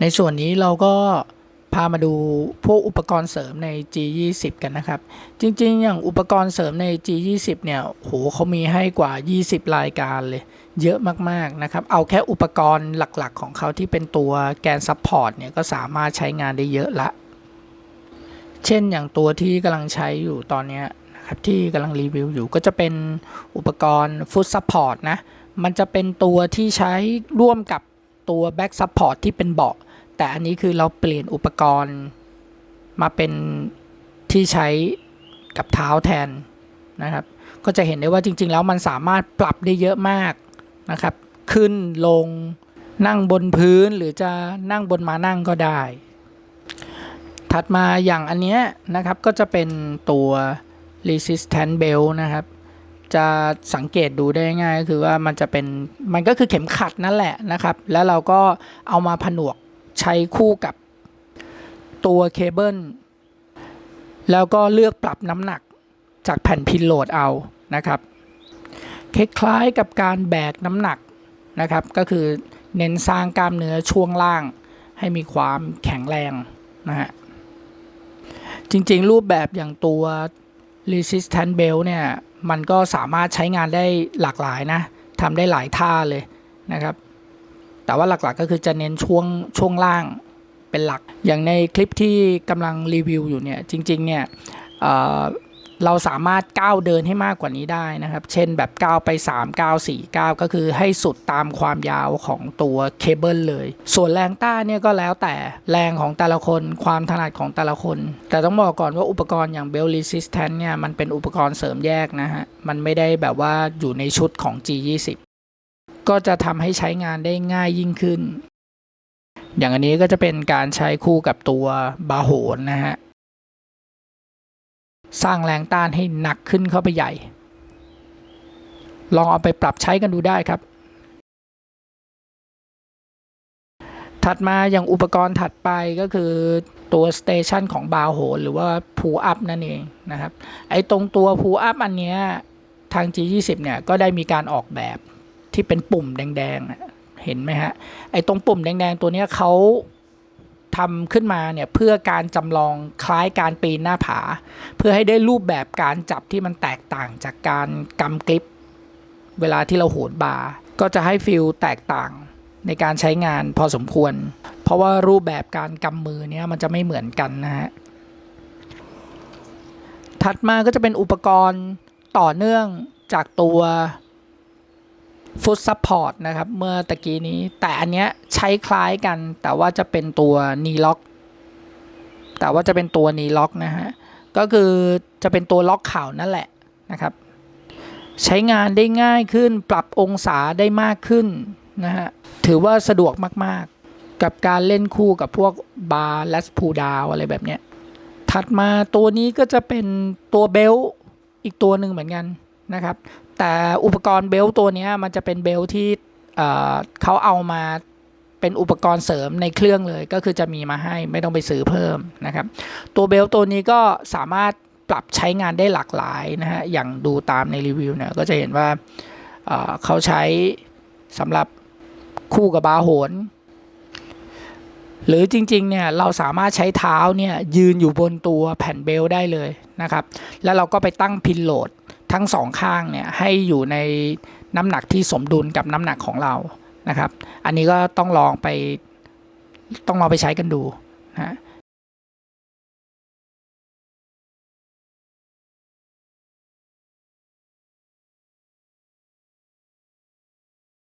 ในส่วนนี้เราก็พามาดูพวกอุปกรณ์เสริมใน G20 กันนะครับ จริงๆ อย่างอุปกรณ์เสริมใน G20 เนี่ยโหเขามีให้กว่า 20 รายการเลย เยอะมากๆนะครับ เอาแค่อุปกรณ์หลักๆ ของเขาที่เป็นตัวแกนซัพพอร์ตเนี่ยก็สามารถใช้งานได้เยอะละ เช่นอย่างตัวที่กำลังใช้อยู่ตอนนี้นะครับที่กำลังรีวิวอยู่ก็จะเป็นอุปกรณ์ Foot Support นะ มันจะเป็นตัวที่ใช้ร่วมกับ ตัว Back Support ที่เป็นเบาะ แต่อันนี้คือเราเปลี่ยนอุปกรณ์มาเป็นที่ใช้กับเท้าแทนนะครับ ก็จะเห็นได้ว่าจริง ๆ แล้วมันสามารถปรับได้เยอะมากนะครับ ขึ้นลงนั่งบนพื้นหรือจะนั่งบนมานั่งก็ได้ ถัดมาอย่างอันเนี้ยนะครับก็จะเป็นตัว resistance belt นะครับ จะสังเกตดูได้ง่ายก็คือว่ามันจะเป็นมันก็คือเข็มขัดนั่นแหละนะครับ แล้วเราก็เอามาผนวกใช้คู่กับตัวเคเบิลแล้วก็เลือกปรับน้ำหนักจากแผ่นพินโหลดเอานะครับคล้ายๆกับการแบกน้ำหนักนะครับ ก็คือเน้นสร้างกล้ามเนื้อช่วงล่างให้มีความแข็งแรงนะฮะจริงๆ รูปแบบอย่างตัว resistance belt เนี่ย มันก็สามารถใช้งานได้หลากหลายนะทำได้หลายท่าเลยนะครับ แต่ว่าหลักๆก็คือจะเน้นช่วงช่วงล่างเป็นหลัก อย่างในคลิปที่กำลังรีวิวอยู่เนี่ยจริงๆเนี่ย เราสามารถก้าวเดินให้มากกว่านี้ได้นะครับ เช่นแบบก้าวไป 3 9 4 9 ก็คือให้สุดตามความยาวของตัวเคเบิลเลย ส่วนแรงต้านเนี่ยก็แล้วแต่แรงของแต่ละคนความถนัดของแต่ละคน แต่ต้องบอกก่อนว่าอุปกรณ์อย่าง Bell Resistance เนี่ยมันเป็นอุปกรณ์เสริมแยกนะฮะ มันไม่ได้แบบว่าอยู่ในชุดของ G20 ก็จะทำให้ใช้งานได้ง่ายยิ่งขึ้น อย่างอันนี้ก็จะเป็นการใช้คู่กับตัวบาโหนนะฮะ สร้างแรงต้านให้หนักขึ้นเข้าไปใหญ่ ลองเอาไปปรับใช้กันดูได้ครับ ถัดมาอย่างอุปกรณ์ถัดไปก็คือตัวสเตชันของบาโหนหรือว่าพูอัพนั่นเองนะครับ ไอ้ตรงตัวพูอัพอันเนี้ยทาง G20 เนี่ยก็ได้มีการออกแบบที่เป็นปุ่มแดงๆ เห็นไหมฮะ ไอ้ตรงปุ่มแดงๆ ตัวเนี้ยเขา ทำขึ้นมาเนี่ยเพื่อการจำลองคล้ายการปีนหน้าผา เพื่อให้ได้รูปแบบการจับที่มันแตกต่างจากการกำกริป เวลาที่เราโหนบาร์ก็จะให้ฟิลแตกต่างในการใช้งานพอสมควร เพราะว่ารูปแบบการกำมือเนี้ยมันจะไม่เหมือนกันนะฮะถัดมาก็จะเป็นอุปกรณ์ต่อเนื่องจากตัว ฟุตซัพพอร์ตนะครับ เมื่อตะกี้นี้ แต่อันเนี้ยใช้คล้ายกัน แต่ว่าจะเป็นตัวนีล็อก แต่ว่าจะเป็นตัวนีล็อกนะฮะ ก็คือจะเป็นตัวล็อกเข่านั่นแหละนะครับ ใช้งานได้ง่ายขึ้น ปรับองศาได้มากขึ้นนะฮะ ถือว่าสะดวกมากๆ กับการเล่นคู่กับพวกบาร์และสพูดาวอะไรแบบเนี้ย ถัดมาตัวนี้ก็จะเป็นตัวเบลอีกตัวหนึ่งเหมือนกันนะครับ แต่อุปกรณ์เบลตัวนี้มันจะเป็นเบลที่เขาเอามาเป็นอุปกรณ์เสริมในเครื่องเลย ก็คือจะมีมาให้ไม่ต้องไปซื้อเพิ่มนะครับ ตัวเบลตัวนี้ก็สามารถปรับใช้งานได้หลากหลายนะฮะอย่างดูตามในรีวิวเนี่ยก็จะเห็นว่าเขาใช้สำหรับคู่กับบาโหน หรือจริงๆเนี่ยเราสามารถใช้เท้าเนี่ยยืนอยู่บนตัวแผ่นเบลได้เลยนะครับ แล้วเราก็ไปตั้งพินโหลด ทั้งสองข้างเนี่ยให้อยู่ในน้ำหนักที่สมดุลกับน้ำหนักของเรานะครับ อันนี้ก็ต้องลองไปต้องลองไปใช้กันดูนะ